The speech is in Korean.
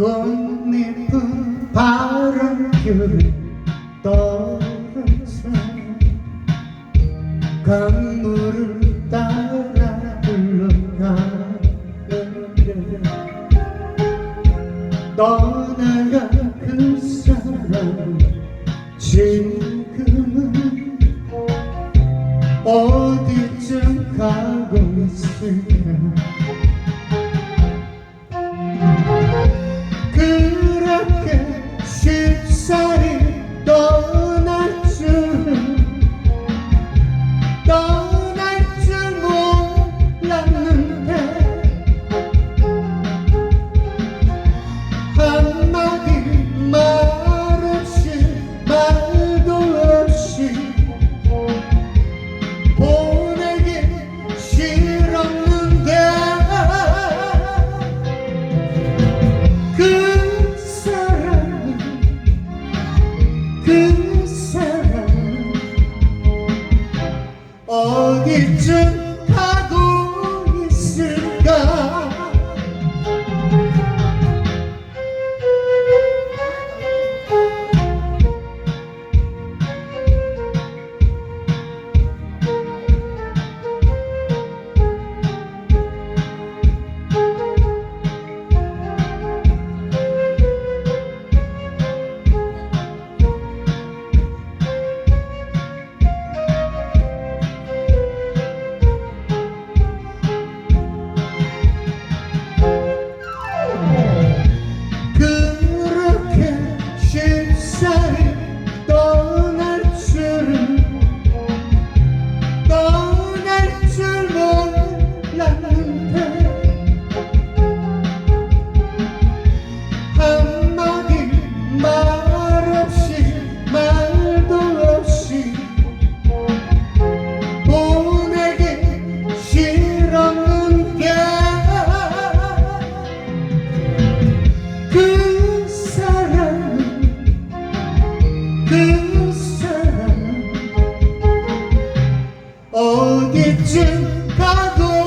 꽃잎은 바른 길을 떨어져. 강물을 따라 흘러가는데 떠나가 그 사람 지금은 어디쯤 가고 있을까? 그 사람 어디쯤 가도